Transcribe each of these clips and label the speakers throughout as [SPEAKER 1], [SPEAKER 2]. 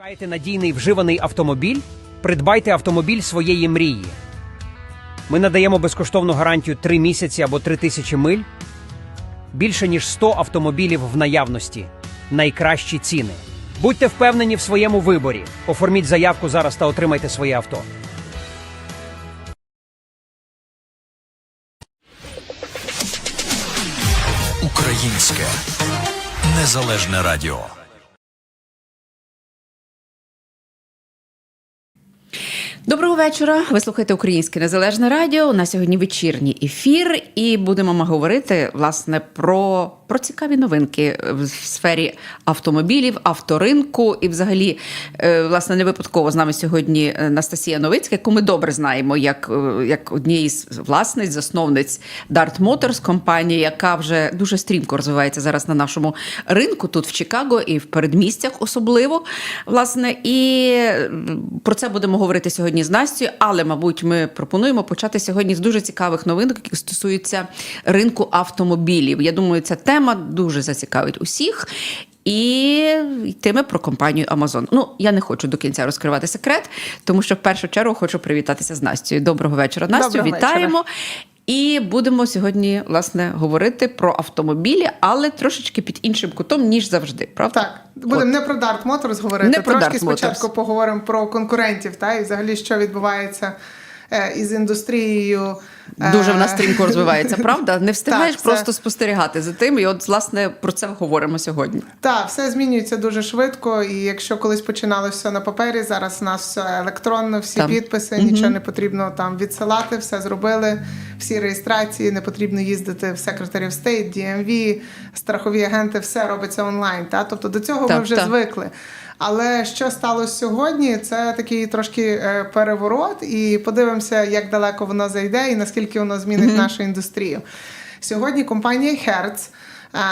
[SPEAKER 1] Шукаєте надійний вживаний автомобіль? Придбайте автомобіль своєї мрії. Ми надаємо безкоштовну гарантію 3 місяці або 3 тисячі миль. Більше ніж 100 автомобілів в наявності. Найкращі ціни. Будьте впевнені в своєму виборі. Оформіть заявку зараз та отримайте своє авто.
[SPEAKER 2] Українське незалежне радіо.
[SPEAKER 3] Доброго вечора. Ви слухаєте Українське Незалежне Радіо. У нас сьогодні вечірній ефір, і будемо ми говорити власне про, про цікаві новинки в сфері автомобілів, авторинку. І, взагалі, е, власне, не випадково з нами сьогодні Настасія Новицька, яку ми добре знаємо як, е, як однієї з власниць, засновниць Dart Motors, компанії, яка вже дуже стрімко розвивається зараз на нашому ринку, тут в Чикаго і в передмістях особливо. Власне, і про це будемо говорити сьогодні з Настю, але, мабуть, ми пропонуємо почати сьогодні з дуже цікавих новинок, які стосуються ринку автомобілів. Я думаю, ця тема дуже зацікавить усіх. І йтиме про компанію Amazon. Ну, я не хочу до кінця розкривати секрет, тому що в першу чергу хочу привітатися з Настю. Доброго вечора, Настю.
[SPEAKER 4] Доброго
[SPEAKER 3] Вітаємо. І будемо сьогодні власне говорити про автомобілі, але трошечки під іншим кутом, ніж завжди. Правда?
[SPEAKER 4] Так, будемо не про Dart Motors говорити.
[SPEAKER 3] Не про
[SPEAKER 4] Трошки
[SPEAKER 3] Dart
[SPEAKER 4] спочатку поговоримо про конкурентів, та і взагалі, що відбувається із індустрією. е,
[SPEAKER 3] Дуже в нас стрімко розвивається, правда? Не встигаєш
[SPEAKER 4] Так,
[SPEAKER 3] просто спостерігати за тим. І от, власне, про це говоримо сьогодні.
[SPEAKER 4] Так, все змінюється дуже швидко, і якщо колись починалося все на папері, зараз у нас все електронно, всі
[SPEAKER 3] Там.
[SPEAKER 4] підписи, нічого не потрібно там відсилати, все зробили, всі реєстрації, не потрібно їздити в of State, DMV, страхові агенти, все робиться онлайн. Та? Тобто до цього ми вже
[SPEAKER 3] так.
[SPEAKER 4] звикли. Але що сталося сьогодні, це такий трошки е, переворот, і подивимося, як далеко воно зайде і наскільки воно змінить нашу індустрію. Сьогодні компанія Hertz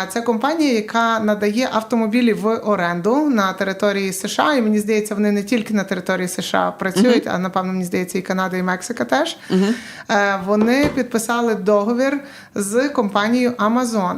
[SPEAKER 4] Це компанія, яка надає автомобілі в оренду на території США. І мені здається, вони не тільки на території США працюють, а напевно, мені здається, і Канада, і Мексика теж. Е, Вони підписали договір з компанією Amazon.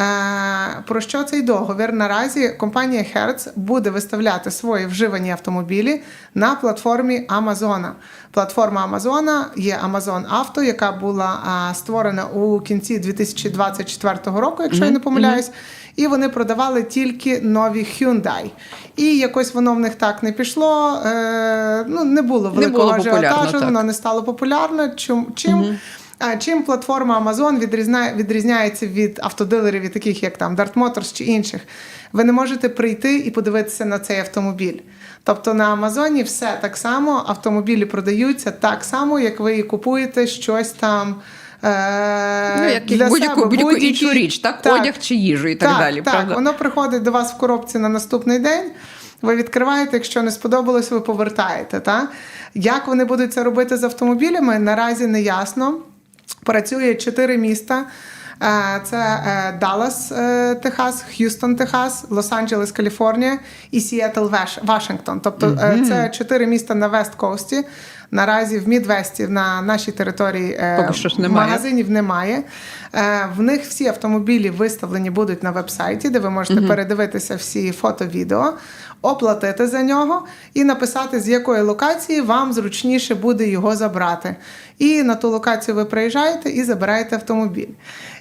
[SPEAKER 4] Е, Про що цей договір? Наразі компанія Hertz буде виставляти свої вживані автомобілі на платформі Амазона. Платформа Амазона є Amazon Auto, яка була створена у кінці 2024 року, якщо я не помиляюсь. І вони продавали тільки нові Hyundai. І якось воно в них так не пішло. Е, ну, не було великого ажіотажу, воно не стало популярно. Чим? чим? А чим платформа Amazon відрізняє, відрізняється від автодилерів, таких як там Dart Motors чи інших? Ви не можете прийти і подивитися на цей автомобіль. Тобто на Амазоні все так само, автомобілі продаються так само, як ви і купуєте щось там. Е-
[SPEAKER 3] Ну, як будь-яку,
[SPEAKER 4] себе,
[SPEAKER 3] будь-яку
[SPEAKER 4] будь-які-
[SPEAKER 3] іншу річ, так? Одяг чи їжу і так,
[SPEAKER 4] так
[SPEAKER 3] далі.
[SPEAKER 4] Так,
[SPEAKER 3] правда?
[SPEAKER 4] воно приходить до вас в коробці на наступний день. Ви відкриваєте, якщо не сподобалось, ви повертаєте. Та? Як вони будуть це робити з автомобілями, наразі не ясно. Працює чотири міста. Е, Це е, Даллас, е, Техас, Х'юстон, Техас, Лос-Анджелес, Каліфорнія і Сіетл, Вашингтон. Тобто це чотири міста на Вест-Коусті. Наразі в Мідвесті на нашій території е,
[SPEAKER 3] що ж немає.
[SPEAKER 4] магазинів немає. Е, В них всі автомобілі виставлені будуть на вебсайті, де ви можете передивитися всі фото, відео, оплатити за нього і написати, з якої локації вам зручніше буде його забрати. І на ту локацію ви приїжджаєте і забираєте автомобіль.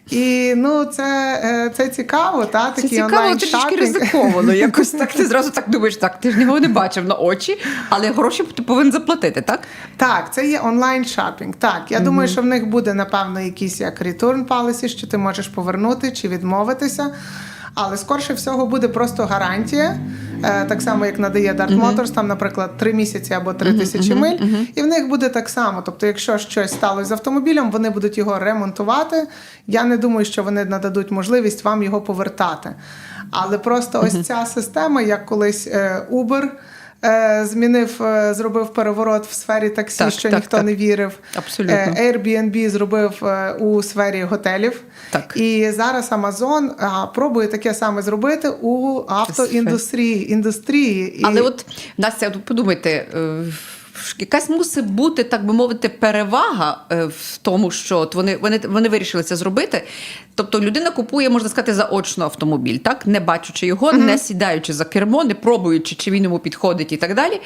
[SPEAKER 4] І ну це, е, це цікаво, та
[SPEAKER 3] Це
[SPEAKER 4] такий
[SPEAKER 3] цікаво,
[SPEAKER 4] онлайн
[SPEAKER 3] трішки ризиковано. Якось так ти зразу так думаєш, так ти ж нього не бачив на очі, але гроші ти повинен заплатити, так?
[SPEAKER 4] Так, це є онлайн шопінг. Так, я думаю, що в них буде напевно якийсь як return policy, що ти можеш повернути чи відмовитися. Але скорше всього буде просто гарантія, е, так само як надає Dart Motors, там, наприклад, 3 місяці або 3 тисячі миль. І в них буде так само. Тобто, якщо щось сталося з автомобілем, вони будуть його ремонтувати. Я не думаю, що вони нададуть можливість вам його повертати. Але просто ось ця система, як колись е, Uber. Е, Змінив, е, зробив переворот в сфері таксі,
[SPEAKER 3] Так,
[SPEAKER 4] що
[SPEAKER 3] так,
[SPEAKER 4] ніхто
[SPEAKER 3] так.
[SPEAKER 4] не вірив.
[SPEAKER 3] Абсолютно.
[SPEAKER 4] Е, Airbnb зробив у сфері готелів.
[SPEAKER 3] Так.
[SPEAKER 4] І зараз Amazon пробує таке саме зробити у автоіндустрії. Індустрії. І...
[SPEAKER 3] Але от Настя, подумайте. Якась мусить бути, так би мовити, перевага е, в тому, що от вони, вони, вони вирішили це зробити. Тобто людина купує, можна сказати, заочно автомобіль, так не бачучи його, не сідаючи за кермо, не пробуючи, чи він йому підходить і так далі.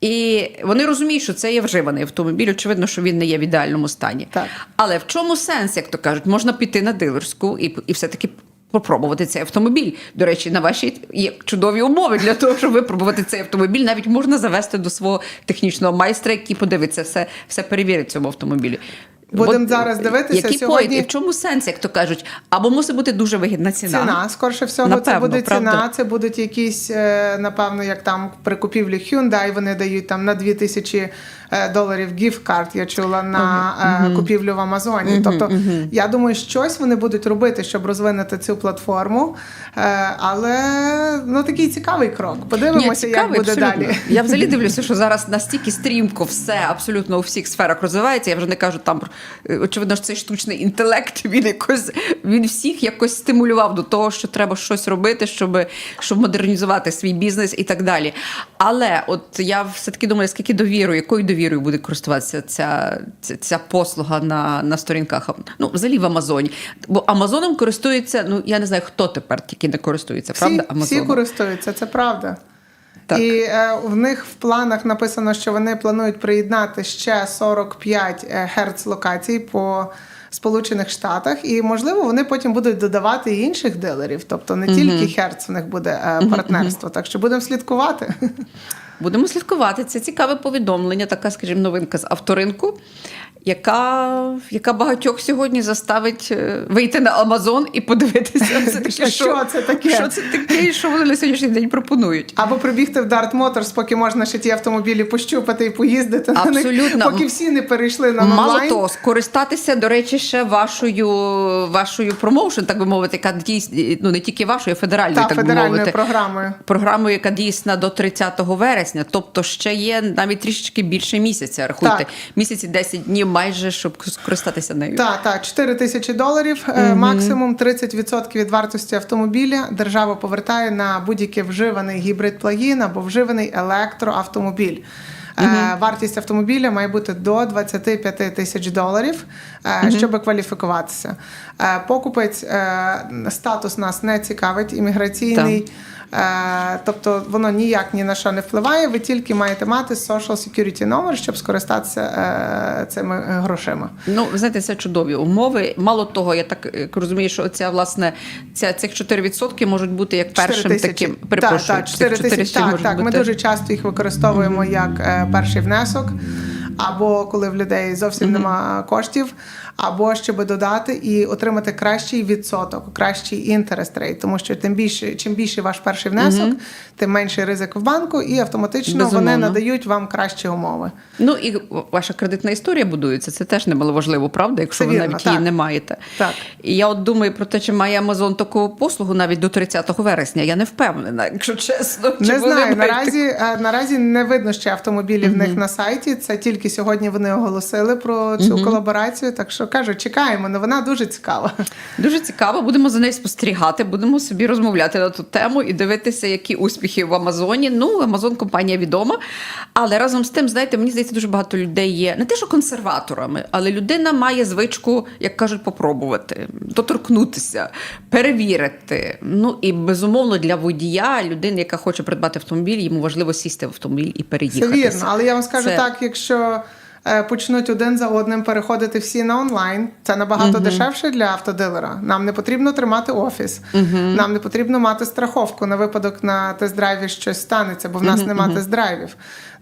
[SPEAKER 3] І вони розуміють, що це є вживаний автомобіль. Очевидно, що він не є в ідеальному стані.
[SPEAKER 4] Так.
[SPEAKER 3] Але в чому сенс, як то кажуть, можна піти на дилерську і, і все-таки попробувати цей автомобіль. До речі, на ваші є чудові умови для того, щоб випробувати цей автомобіль. Навіть можна завести до свого технічного майстра, який подивиться все, все перевірить в цьому автомобілі.
[SPEAKER 4] Будемо зараз дивитися.
[SPEAKER 3] Який
[SPEAKER 4] Сьогодні-
[SPEAKER 3] і в чому сенс, як то кажуть? Або мусить бути дуже вигідна ціна.
[SPEAKER 4] Ціна, скорше всього, це буде
[SPEAKER 3] правда.
[SPEAKER 4] ціна. Це будуть якісь, е, напевно, як там при купівлі Hyundai вони дають там на 2000 е, доларів gift card, я чула на е, купівлю в Амазоні. Тобто, я думаю, щось вони будуть робити, щоб розвинути цю платформу. Е, Але ну такий цікавий крок. Подивимося, як
[SPEAKER 3] цікавий,
[SPEAKER 4] буде
[SPEAKER 3] абсолютно.
[SPEAKER 4] далі.
[SPEAKER 3] Я взагалі дивлюся, що зараз настільки стрімко все абсолютно у всіх сферах розвивається. Я вже не кажу там е, очевидно, що цей штучний інтелект він якось він всіх якось стимулював до того, що треба щось робити, щоб, щоб модернізувати свій бізнес і так далі. Але от я все таки думаю, скільки довірою, якою довірою буде користуватися ця, ця, ця послуга на, на сторінках. Ну, взагалі в Амазоні. Бо Амазоном користується, ну я не знаю, хто тепер тільки не користується,
[SPEAKER 4] Всі,
[SPEAKER 3] правда?
[SPEAKER 4] всі
[SPEAKER 3] Амазоном?
[SPEAKER 4] користуються, це правда.
[SPEAKER 3] Так.
[SPEAKER 4] І е, в них в планах написано, що вони планують приєднати ще 45 е, герц локацій по Сполучених Штатах, і можливо вони потім будуть додавати і інших дилерів. Тобто не тільки Hertz в них буде е, партнерство. Так що будемо слідкувати.
[SPEAKER 3] Будемо слідкувати. Це цікаве повідомлення, така, скажімо, новинка з авторинку, яка, яка багатьох сьогодні заставить е, вийти на Амазон і подивитися, все-таки,
[SPEAKER 4] Що це таке?
[SPEAKER 3] Що це таке, і що вони на сьогоднішній день пропонують.
[SPEAKER 4] Або прибігти в Dart Motors, поки можна ще ті автомобілі пощупати і поїздити на них, поки всі не перейшли на
[SPEAKER 3] Мало того, скористатися, до речі, ще вашою вашою промоушен, так би мовити, яка дійсно ну не тільки вашою, а федеральною,
[SPEAKER 4] та
[SPEAKER 3] так би
[SPEAKER 4] федеральною
[SPEAKER 3] мовити.
[SPEAKER 4] програмою.
[SPEAKER 3] Програмою, яка дійсна до 30 вересня, тобто ще є навіть трішечки більше місяця. Рахуйте,
[SPEAKER 4] Так.
[SPEAKER 3] місяці 10 днів майже, щоб скористатися нею.
[SPEAKER 4] Так, так, 4 тисячі доларів, е, максимум 30% від вартості автомобіля держава повертає на будь-який вживаний гібрид плагін або вживаний електроавтомобіль. Е, Вартість автомобіля має бути до 25 тисяч доларів, е, щоб кваліфікуватися. Е, Покупець статус нас не цікавить, імміграційний. Е, Тобто воно ніяк ні на що не впливає. Ви тільки маєте мати social security номер, щоб скористатися е, цими грошима.
[SPEAKER 3] Ну, знаєте, це чудові умови. Мало того, я так е, розумію, що ця власне ця цих 4% можуть бути як першим
[SPEAKER 4] 4
[SPEAKER 3] таким. Перепрошую,
[SPEAKER 4] так, так,
[SPEAKER 3] цих
[SPEAKER 4] 4 тисячі.
[SPEAKER 3] 400
[SPEAKER 4] Так, так. Ми дуже часто їх використовуємо як е, перший внесок, або коли в людей зовсім нема коштів, або щоб додати і отримати кращий відсоток, кращий інтерест рейт, тому що тим більше, чим більше ваш перший внесок, тим менший ризик в банку, і автоматично вони надають вам кращі умови.
[SPEAKER 3] Ну і ваша кредитна історія будується. Це теж немаловажливо, правда, якщо
[SPEAKER 4] Це
[SPEAKER 3] ви
[SPEAKER 4] вірно,
[SPEAKER 3] навіть її не маєте.
[SPEAKER 4] Так.
[SPEAKER 3] І я от думаю про те, чи має Амазон таку послугу навіть до 30 вересня. Я не впевнена, якщо чесно. Чи
[SPEAKER 4] Не знаю,
[SPEAKER 3] мають
[SPEAKER 4] наразі, е, наразі не видно ще автомобілів в них на сайті. Це тільки сьогодні вони оголосили про цю колаборацію. Так що кажу, чекаємо. Новина дуже цікава.
[SPEAKER 3] Дуже цікаво, будемо за нею спостерігати, будемо собі розмовляти на ту тему і дивитися, які успіхи в Амазоні. Ну, Амазон компанія відома. Але разом з тим, знаєте, мені здається, дуже багато людей є не те, що консерваторами, але людина має звичку, як кажуть, попробувати, доторкнутися, перевірити. Ну і безумовно для водія, людини, яка хоче придбати автомобіль, йому важливо сісти в автомобіль і переїхати.
[SPEAKER 4] Це вірно, але я вам скажу
[SPEAKER 3] Це-
[SPEAKER 4] так, якщо почнуть один за одним переходити всі на онлайн, це набагато дешевше для автодилера. Нам не потрібно тримати офіс, нам не потрібно мати страховку на випадок на тест-драйві щось станеться, бо в нас нема тест-драйвів.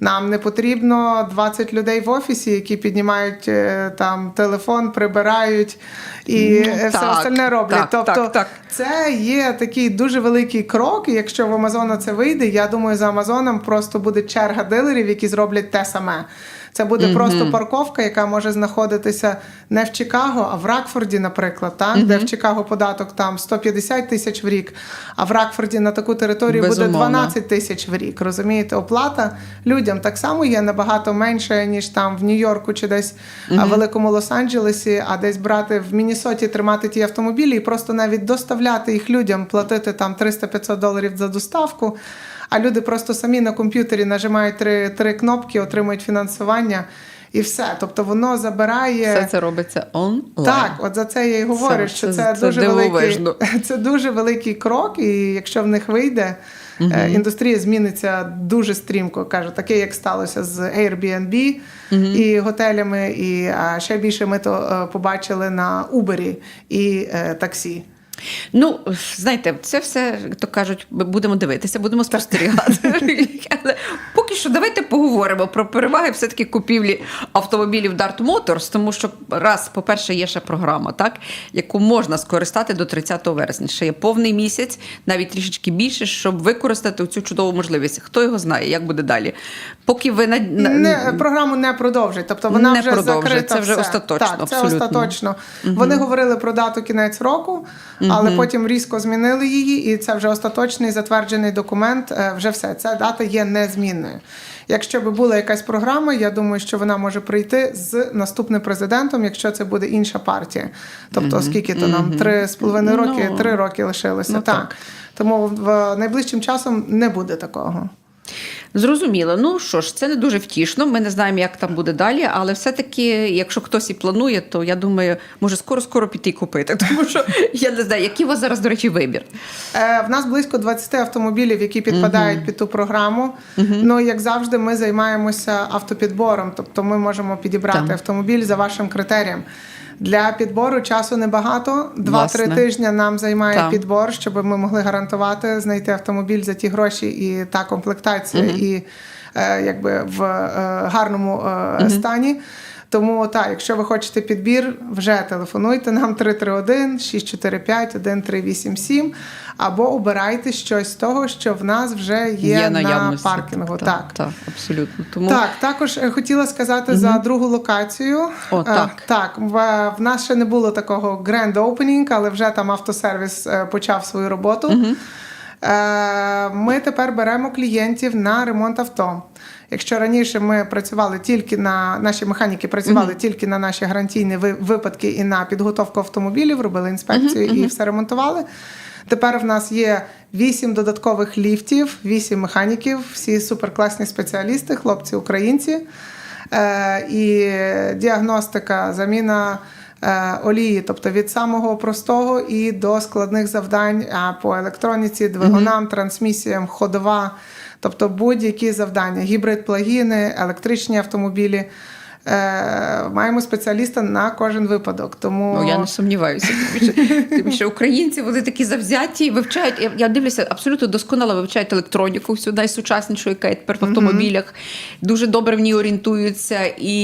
[SPEAKER 4] Нам не потрібно 20 людей в офісі, які піднімають е, там телефон, прибирають і
[SPEAKER 3] Ну,
[SPEAKER 4] е, все
[SPEAKER 3] так,
[SPEAKER 4] остальне роблять.
[SPEAKER 3] так,
[SPEAKER 4] тобто
[SPEAKER 3] так, так.
[SPEAKER 4] це є такий дуже великий крок. І якщо в Амазона це вийде, я думаю, за Амазоном просто буде черга дилерів, які зроблять те саме. Це буде просто парковка, яка може знаходитися не в Чикаго, а в Ракфорді, наприклад, так? де в Чикаго податок там 150 тисяч в рік, а в Ракфорді на таку територію буде
[SPEAKER 3] Безумовно.
[SPEAKER 4] 12 тисяч в рік. Розумієте, оплата людям так само є набагато менше, ніж там в Нью-Йорку чи десь а, в великому Лос-Анджелесі, а десь брати в Міннесоті, тримати ті автомобілі і просто навіть доставляти їх людям, платити там 300-500 доларів за доставку. А люди просто самі на комп'ютері нажимають три, три кнопки, отримують фінансування і все. Тобто воно забирає.
[SPEAKER 3] Все це робиться онлайн.
[SPEAKER 4] Так, от за це я і говорю,
[SPEAKER 3] Це-
[SPEAKER 4] що
[SPEAKER 3] це-
[SPEAKER 4] це, дуже великий,
[SPEAKER 3] дивовижно.
[SPEAKER 4] це дуже великий крок, і якщо в них вийде, е, індустрія зміниться дуже стрімко. Кажу, таке, як сталося з Airbnb і готелями, і ще більше ми то е, побачили на Uber і е, таксі.
[SPEAKER 3] Ну, знаєте, це все, то кажуть, будемо дивитися, будемо спостерігати. Але поки що давайте поговоримо про переваги все-таки купівлі автомобілів Dart Motors, тому що раз, по-перше, є ще програма, так, яку можна скористати до 30 вересня. Ще є повний місяць, навіть трішечки більше, щоб використати цю чудову можливість. Хто його знає, як буде далі. Поки ви на.
[SPEAKER 4] Не, програму не продовжить, тобто вона
[SPEAKER 3] Не
[SPEAKER 4] вже
[SPEAKER 3] продовжить,
[SPEAKER 4] закрита.
[SPEAKER 3] це вже
[SPEAKER 4] все.
[SPEAKER 3] остаточно,
[SPEAKER 4] Так, це
[SPEAKER 3] абсолютно.
[SPEAKER 4] остаточно. Вони говорили про дату кінець року, але потім різко змінили її, і це вже остаточний затверджений документ. е, Вже все. Ця дата є незмінною. Якщо би була якась програма, я думаю, що вона може прийти з наступним президентом, якщо це буде інша партія. Тобто, скільки то нам три з половиною роки,
[SPEAKER 3] три
[SPEAKER 4] три роки лишилося.
[SPEAKER 3] No,
[SPEAKER 4] так.
[SPEAKER 3] так.
[SPEAKER 4] Тому в найближчим часом не буде такого.
[SPEAKER 3] Зрозуміло. Ну що ж, це не дуже втішно. Ми не знаємо, як там буде далі, але все-таки, якщо хтось і планує, то я думаю, може скоро-скоро піти купити. Тому що я не знаю, який у вас зараз, до речі, вибір.
[SPEAKER 4] Е, В нас близько 20 автомобілів, які підпадають під ту програму. Ну, як завжди, ми займаємося автопідбором, тобто ми можемо підібрати
[SPEAKER 3] Так.
[SPEAKER 4] автомобіль за вашим критерієм. Для підбору часу небагато. Два-три тижні нам займає
[SPEAKER 3] Так.
[SPEAKER 4] підбор, щоб ми могли гарантувати знайти автомобіль за ті гроші і та комплектація, і е, якби в е, гарному е, стані. Тому так, якщо ви хочете підбір, вже телефонуйте нам 331 645 1387 або обирайте щось з того, що в нас вже є, на паркінгу. Так.
[SPEAKER 3] так, так, абсолютно. Тому
[SPEAKER 4] Так, також е, хотіла сказати за другу локацію.
[SPEAKER 3] О,
[SPEAKER 4] Е,
[SPEAKER 3] так.
[SPEAKER 4] так, в, нас ще не було такого grand opening, але вже там автосервіс е, почав свою роботу. Е, Ми тепер беремо клієнтів на ремонт авто. Якщо раніше ми працювали тільки на наші механіки працювали тільки на наші гарантійні випадки і на підготовку автомобілів, робили інспекцію і все ремонтували. Тепер в нас є вісім додаткових ліфтів, вісім механіків, всі суперкласні спеціалісти, хлопці українці. Е, і діагностика, заміна е, олії, тобто від самого простого і до складних завдань по електроніці, двигунам, трансмісіям, ходова, тобто будь-які завдання, гібрид-плагіни, електричні автомобілі. Е, маємо спеціаліста на кожен випадок. Тому
[SPEAKER 3] Ну, я не сумніваюся. Тим більше, тим більше українці вони такі завзяті, вивчають. Я, я дивлюся, абсолютно досконало вивчають електроніку, всю найсучаснішу, яка є тепер в автомобілях. Дуже добре в ній орієнтуються. І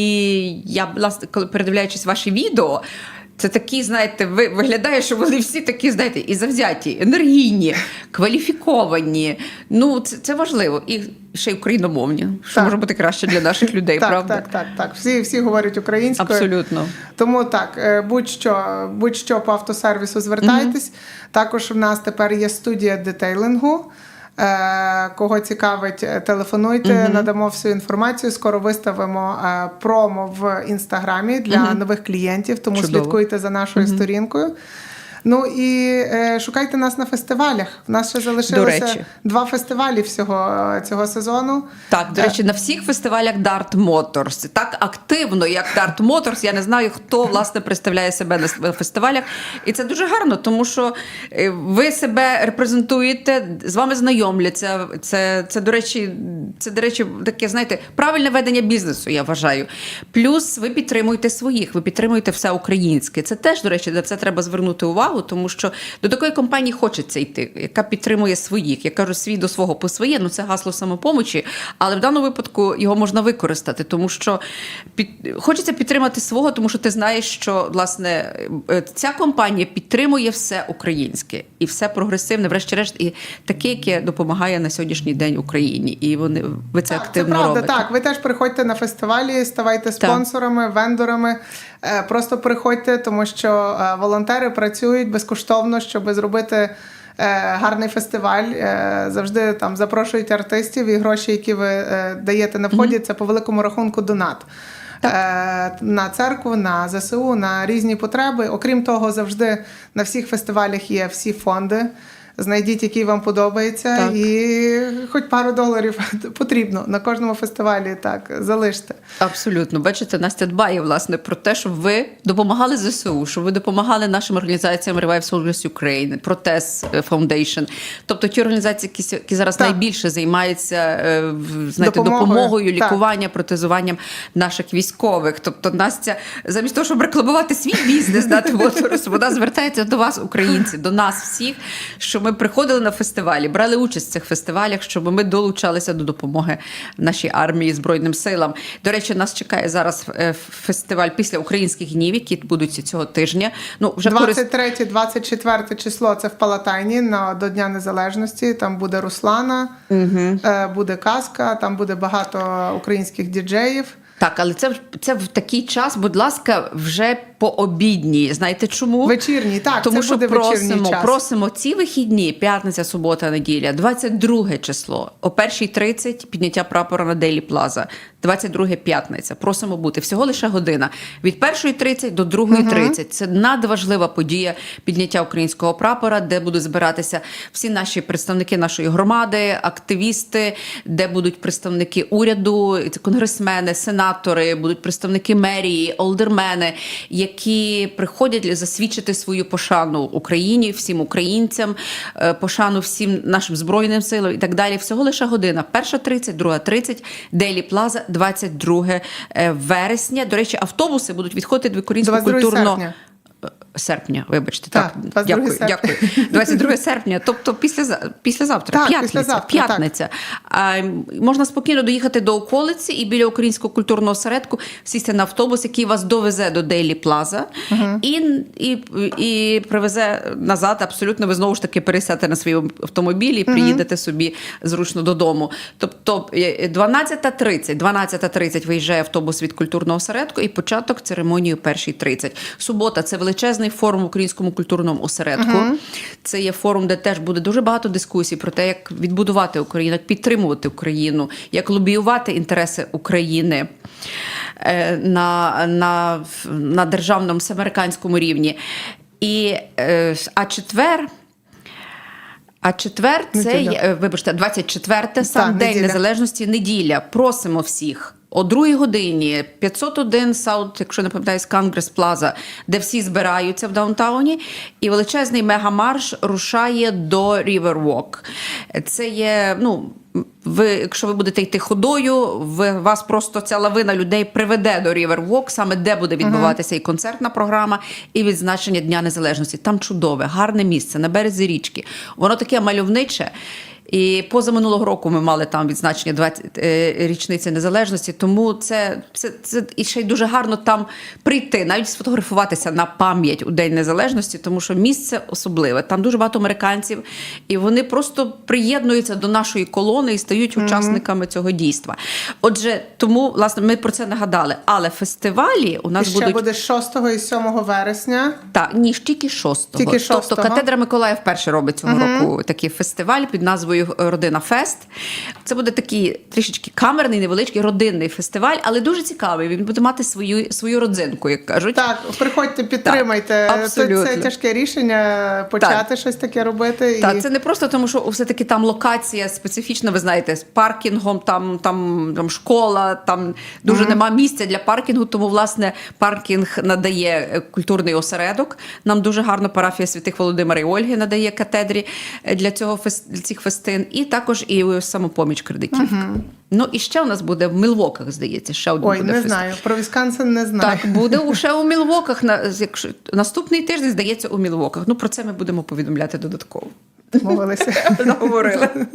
[SPEAKER 3] я, власне, коли передивляючись ваші відео. Це такі, знаєте, ви виглядає, що вони всі такі, знаєте, і завзяті, енергійні, кваліфіковані. Ну, це, це важливо. І ще й україномовні, що
[SPEAKER 4] Так.
[SPEAKER 3] може бути краще для наших людей,
[SPEAKER 4] так,
[SPEAKER 3] правда?
[SPEAKER 4] так, так, так. Всі, всі говорять українською.
[SPEAKER 3] Абсолютно.
[SPEAKER 4] Тому так, е, будь-що, будь-що по автосервісу звертайтесь. Також у нас тепер є студія детейлингу. Е, Кого цікавить, е, телефонуйте, надамо всю інформацію. Скоро виставимо е, промо в інстаграмі для нових клієнтів, тому
[SPEAKER 3] Чудово.
[SPEAKER 4] слідкуйте за нашою сторінкою. Ну і е, шукайте нас на фестивалях. У нас ще залишилося
[SPEAKER 3] речі.
[SPEAKER 4] два фестивалі всього е, цього сезону.
[SPEAKER 3] Так, до речі, на всіх фестивалях Dart Motors. Так активно, як Dart Motors. Я не знаю, хто власне представляє себе на фестивалях. І це дуже гарно, тому що е, ви себе репрезентуєте, з вами знайомляться. Це, це, до речі, це, до речі, таке, знаєте, правильне ведення бізнесу, я вважаю. Плюс ви підтримуєте своїх, ви підтримуєте все українське. Це теж, до речі, на це треба звернути увагу, тому що до такої компанії хочеться йти, яка підтримує своїх. Я кажу, свій до свого по своє, ну це гасло самопомочі, але в даному випадку його можна використати, тому що під... хочеться підтримати свого, тому що ти знаєш, що власне е, ця компанія підтримує все українське і все прогресивне, врешті-решт, і таке, яке допомагає на сьогоднішній день Україні. І вони ви це
[SPEAKER 4] Так,
[SPEAKER 3] активно
[SPEAKER 4] це правда,
[SPEAKER 3] робите.
[SPEAKER 4] так. Ви теж приходьте на фестивалі, ставайте спонсорами, вендорами. Е, Просто приходьте, тому що е, волонтери працюють безкоштовно, щоб зробити. е, Гарний фестиваль завжди там запрошують артистів, і гроші, які ви даєте на вході, це по великому рахунку донат. Е, На церкву, на ЗСУ, на різні потреби. Окрім того, завжди на всіх фестивалях є всі фонди. Знайдіть, який вам подобається,
[SPEAKER 3] Так.
[SPEAKER 4] і хоч пару доларів потрібно на кожному фестивалі. Так залиште.
[SPEAKER 3] Абсолютно, бачите, Настя дбає власне про те, щоб ви допомагали ЗСУ, щоб ви допомагали нашим організаціям Revive Soldiers Ukraine, Протез Foundation. Тобто ті організації, які, зараз
[SPEAKER 4] Так.
[SPEAKER 3] найбільше займаються е, знаєте,
[SPEAKER 4] Допомогою.
[SPEAKER 3] допомогою, лікуванням, протезуванням наших військових. Тобто Настя, замість того, щоб рекламувати свій бізнес, дати Моторус, вона звертається до вас, українці, до нас всіх, щоб ми приходили на фестивалі, брали участь в цих фестивалях, щоб ми долучалися до допомоги нашій армії збройним силам. До речі, нас чекає зараз е, фестиваль після українських днів, які будуть цього тижня. Ну вже корист-
[SPEAKER 4] 23-24 число це в Палатайні на до Дня Незалежності. Там буде Руслана, е, буде казка, там буде багато українських діджеїв.
[SPEAKER 3] Так, але це, в- це в такий час, будь ласка, вже по обідній. Знаєте чому?
[SPEAKER 4] Вечірній, так,
[SPEAKER 3] Тому
[SPEAKER 4] це
[SPEAKER 3] що
[SPEAKER 4] буде
[SPEAKER 3] просимо,
[SPEAKER 4] час.
[SPEAKER 3] просимо ці вихідні, п'ятниця, субота, неділя, 22 число, о 1.30 підняття прапора на Дейлі Плаза, 22 п'ятниця. Просимо бути всього лише година. Від 1.30 до 2.30. Це надважлива подія підняття українського прапора, де будуть збиратися всі наші представники нашої громади, активісти, де будуть представники уряду, конгресмени, сенатори, будуть представники мерії, олдермени, які приходять засвідчити свою пошану Україні, всім українцям, е, пошану всім нашим збройним силам і так далі. Всього лише година. Перша 30, друга 30, Делі Плаза, 22 е, вересня. До речі, автобуси будуть відходити до українського
[SPEAKER 4] 22
[SPEAKER 3] культурного.
[SPEAKER 4] Серпня.
[SPEAKER 3] Вибачте, так,
[SPEAKER 4] Так, 22
[SPEAKER 3] дякую,
[SPEAKER 4] серпня.
[SPEAKER 3] дякую. 22 серпня, тобто після, післязавтра,
[SPEAKER 4] Так,
[SPEAKER 3] п'ятниця,
[SPEAKER 4] післязавтра,
[SPEAKER 3] п'ятниця. А, можна спокійно доїхати до околиці і біля українського культурного осередку сісти на автобус, який вас довезе до Дейлі Плаза і, і, і привезе назад. Абсолютно, ви знову ж таки пересядете на свій автомобіль і приїдете собі зручно додому. Тобто е, 12.30, 12.30 виїжджає автобус від культурного осередку і початок церемонії о 1.30. Субота це величезний форум в українському культурному осередку. Це є форум, де теж буде дуже багато дискусій про те, як відбудувати Україну, як підтримувати Україну, як лобіювати інтереси України е, на, на, на державному всеамериканському рівні. І, е, а четвер. А четвер це е, вибачте, 24 сам
[SPEAKER 4] Так,
[SPEAKER 3] День
[SPEAKER 4] неділя.
[SPEAKER 3] Незалежності, неділя. Просимо всіх. О другій годині 501 Саут, якщо не пам'ятаюсь, Конгрес Плаза, де всі збираються в даунтауні, і величезний мегамарш рушає до Walk. Це є, ну. Ви, якщо ви будете йти ходою, ви, вас просто ця лавина людей приведе до Walk, саме де буде відбуватися і концертна програма, і відзначення Дня Незалежності. Там чудове, гарне місце на березі річки. Воно таке мальовниче. І поза минулого року ми мали там відзначення 20 е, річниці незалежності. Тому це, це, це і ще й дуже гарно там прийти, навіть сфотографуватися на пам'ять у День Незалежності, тому що місце особливе. Там дуже багато американців, і вони просто приєднуються до нашої колони і стають учасниками цього дійства. Отже, тому власне ми про це нагадали. Але фестивалі у
[SPEAKER 4] І
[SPEAKER 3] нас
[SPEAKER 4] ще
[SPEAKER 3] будуть
[SPEAKER 4] буде 6 і 7 вересня.
[SPEAKER 3] так, ні, тільки шостого.
[SPEAKER 4] Тільки
[SPEAKER 3] Тобто катедра Миколая вперше робить цього року такий фестиваль під назвою Родина Фест. Це буде такий трішечки камерний, невеличкий родинний фестиваль, але дуже цікавий. Він буде мати свою свою родзинку, як кажуть.
[SPEAKER 4] Так, приходьте, підтримайте.
[SPEAKER 3] Так,
[SPEAKER 4] Це-
[SPEAKER 3] абсолютно.
[SPEAKER 4] Це тяжке рішення почати щось таке робити.
[SPEAKER 3] Так,
[SPEAKER 4] і...
[SPEAKER 3] це не просто тому, що все-таки там локація специфічна, ви знаєте, з паркінгом, там, там, там школа, там дуже нема місця для паркінгу, тому власне паркінг надає е, культурний осередок. Нам дуже гарно парафія святих Володимира і Ольги надає катедрі е, для цього для цих фестин, і також і самопоміч кредитівка. Ну і ще у нас буде в Мілвоках, здається, ще один
[SPEAKER 4] Ой,
[SPEAKER 3] буде
[SPEAKER 4] не
[SPEAKER 3] фестиваль.
[SPEAKER 4] знаю. Про Вісконсин не знаю.
[SPEAKER 3] Так, буде уже у Мілвоках. На якщо наступний тиждень здається у Мілвоках. Ну про це ми будемо повідомляти додатково.
[SPEAKER 4] Мовилися.
[SPEAKER 3] Наговорили.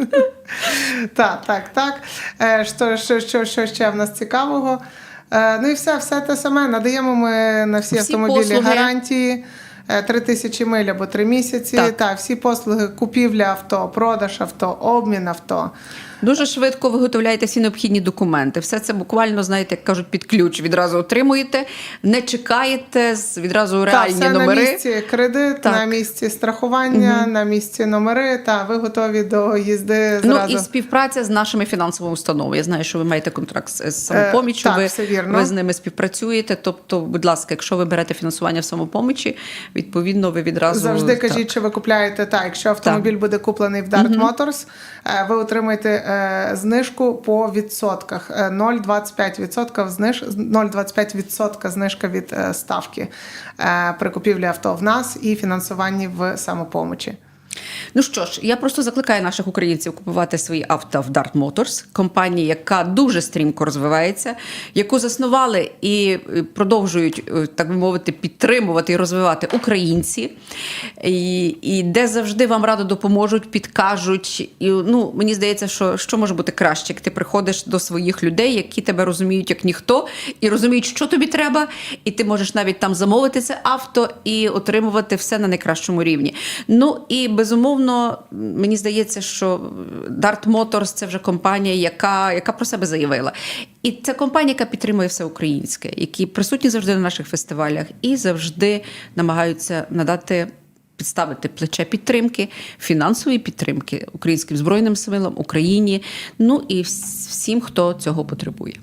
[SPEAKER 4] Так, так, так. Е, Що, що, що, що ще в нас цікавого? Е, Ну і все, все те саме. Надаємо ми на всі,
[SPEAKER 3] Всі
[SPEAKER 4] автомобілі
[SPEAKER 3] послуги.
[SPEAKER 4] гарантії. Е, Три тисячі миль або три місяці.
[SPEAKER 3] Так.
[SPEAKER 4] Та всі послуги купівля авто, продаж авто, обмін авто.
[SPEAKER 3] Дуже швидко виготовляєте всі необхідні документи. Все це буквально, знаєте, як кажуть, під ключ відразу отримуєте, не чекаєте, відразу
[SPEAKER 4] Так,
[SPEAKER 3] реальні
[SPEAKER 4] все
[SPEAKER 3] номери.
[SPEAKER 4] на місці кредит,
[SPEAKER 3] Так.
[SPEAKER 4] на місці страхування, на місці номери. Та ви готові до їзди зразу.
[SPEAKER 3] Ну і співпраця з нашими фінансовими установами. Я знаю, що ви маєте контракт з з самопоміччю.
[SPEAKER 4] так,
[SPEAKER 3] ви,
[SPEAKER 4] все вірно.
[SPEAKER 3] ви з ними співпрацюєте. Тобто, будь ласка, якщо ви берете фінансування в самопомічі, відповідно, ви відразу
[SPEAKER 4] Завжди
[SPEAKER 3] так.
[SPEAKER 4] кажіть, що ви купляєте так. Якщо автомобіль буде куплений в Dart Motors, е, ви отримаєте е, знижку по відсотках. Е, 0,25% зниж 0,25% знижка від е, ставки е, при купівлі авто в нас і фінансуванні в самопомочі.
[SPEAKER 3] Ну що ж, я просто закликаю наших українців купувати свої авто в Dart Motors, компанії, яка дуже стрімко розвивається, яку заснували і продовжують, е, так би мовити, підтримувати і розвивати українці, і, і де завжди вам радо допоможуть, підкажуть. І ну, мені здається, що що може бути краще, як ти приходиш до своїх людей, які тебе розуміють як ніхто, і розуміють, що тобі треба, і ти можеш навіть там замовити це авто і отримувати все на найкращому рівні. Ну і безумовно, мені здається, що Dart Motors – це вже компанія, яка, яка про себе заявила. І це компанія, яка підтримує все українське, які присутні завжди на наших фестивалях і завжди намагаються надати. Підставити плече підтримки, фінансової підтримки українським збройним силам, Україні, ну і всім, хто цього потребує.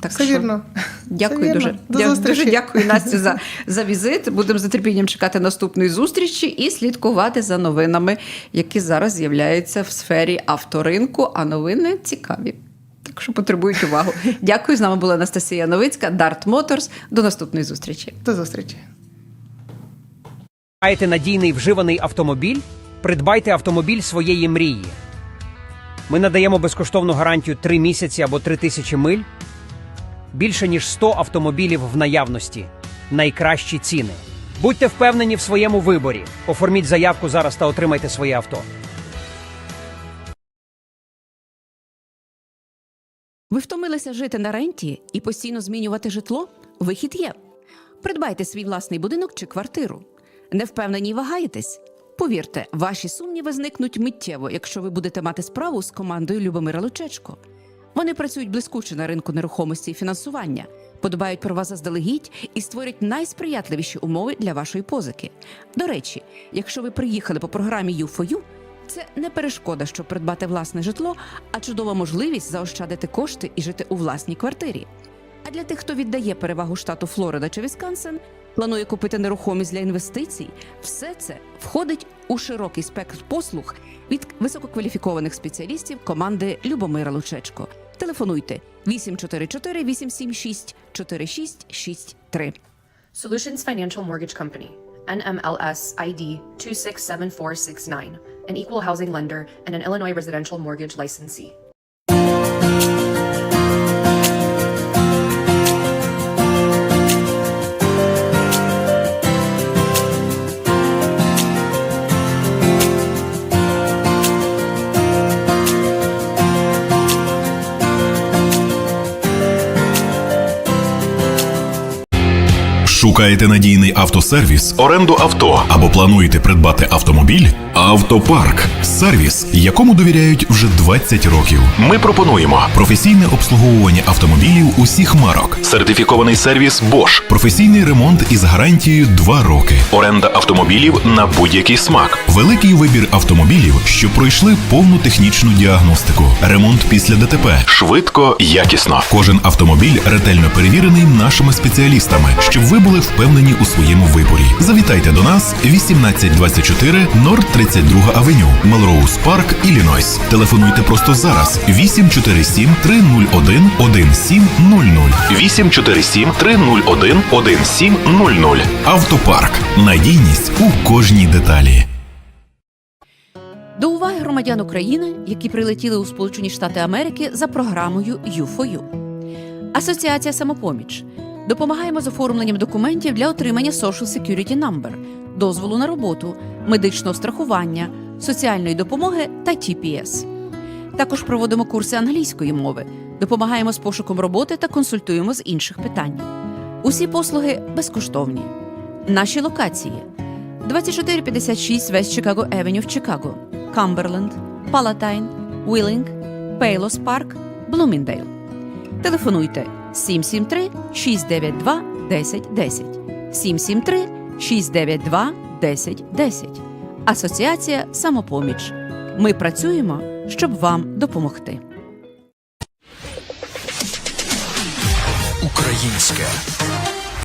[SPEAKER 3] Так
[SPEAKER 4] Все вірно.
[SPEAKER 3] Дякую
[SPEAKER 4] Все вірно.
[SPEAKER 3] дуже.
[SPEAKER 4] До зустрічі.
[SPEAKER 3] Дуже дякую Настю за, за візит. Будемо з нетерпінням чекати наступної зустрічі і слідкувати за новинами, які зараз з'являються в сфері авторинку. А новини цікаві. Так що потребують увагу. Дякую. З нами була Анастасія Новицька, Dart Motors. До наступної зустрічі.
[SPEAKER 4] До зустрічі.
[SPEAKER 1] Маєте надійний вживаний автомобіль? Придбайте автомобіль своєї мрії. Ми надаємо безкоштовну гарантію 3 місяці або 3 тисячі миль. Більше ніж 100 автомобілів в наявності. Найкращі ціни. Будьте впевнені в своєму виборі. Оформіть заявку зараз та отримайте своє авто.
[SPEAKER 5] Ви втомилися жити на ренті і постійно змінювати житло? Вихід є. Придбайте свій власний будинок чи квартиру. Не впевнені й вагаєтесь? Повірте, ваші сумніви зникнуть миттєво, якщо ви будете мати справу з командою Любомира Лучечко. Вони працюють блискуче на ринку нерухомості і фінансування, подбають про вас заздалегідь і створять найсприятливіші умови для вашої позики. До речі, якщо ви приїхали по програмі U4U, це не перешкода, щоб придбати власне житло, а чудова можливість заощадити кошти і жити у власній квартирі. А для тих, хто віддає перевагу штату Флорида чи Вісконсин, планує купити нерухомість для інвестицій, все це входить у широкий спектр послуг від висококваліфікованих спеціалістів команди Любомира Лучечко. Телефонуйте 844 876 4663.
[SPEAKER 6] Solutions Financial Mortgage Company, NMLS ID 267469, an equal housing lender and an Illinois residential mortgage licensee.
[SPEAKER 7] Шукаєте надійний автосервіс, оренду авто або плануєте придбати автомобіль? Автопарк сервіс, якому довіряють вже 20 років. Ми пропонуємо професійне обслуговування автомобілів усіх марок, сертифікований сервіс Bosch, професійний ремонт із гарантією 2 роки, оренда автомобілів на будь-який смак, великий вибір автомобілів, що пройшли повну технічну діагностику, ремонт після ДТП, швидко, якісно. Кожен автомобіль ретельно перевірений нашими спеціалістами, щоб ви були впевнені у своєму виборі. Завітайте до нас 1824 Норд 32 Авеню, Мелроуз Парк, Іллінойс. Телефонуйте просто зараз 847 301 1700 847 301 1700 Автопарк. Надійність у кожній деталі.
[SPEAKER 5] До уваги громадян України, які прилетіли у Сполучені Штати Америки за програмою U4U. Асоціація Самопоміч. Допомагаємо з оформленням документів для отримання Social Security Number, дозволу на роботу, медичного страхування, соціальної допомоги та TPS. Також проводимо курси англійської мови, допомагаємо з пошуком роботи та консультуємо з інших питань. Усі послуги безкоштовні. Наші локації 2456 West Chicago Avenue в Чикаго, Камберленд, Палатайн, Уілінг,
[SPEAKER 3] Пейлос Парк, Блуміндейл. Телефонуйте 773 692 1010 773 692 1010. Асоціація Самопоміч. Ми працюємо, щоб вам допомогти.
[SPEAKER 2] Українське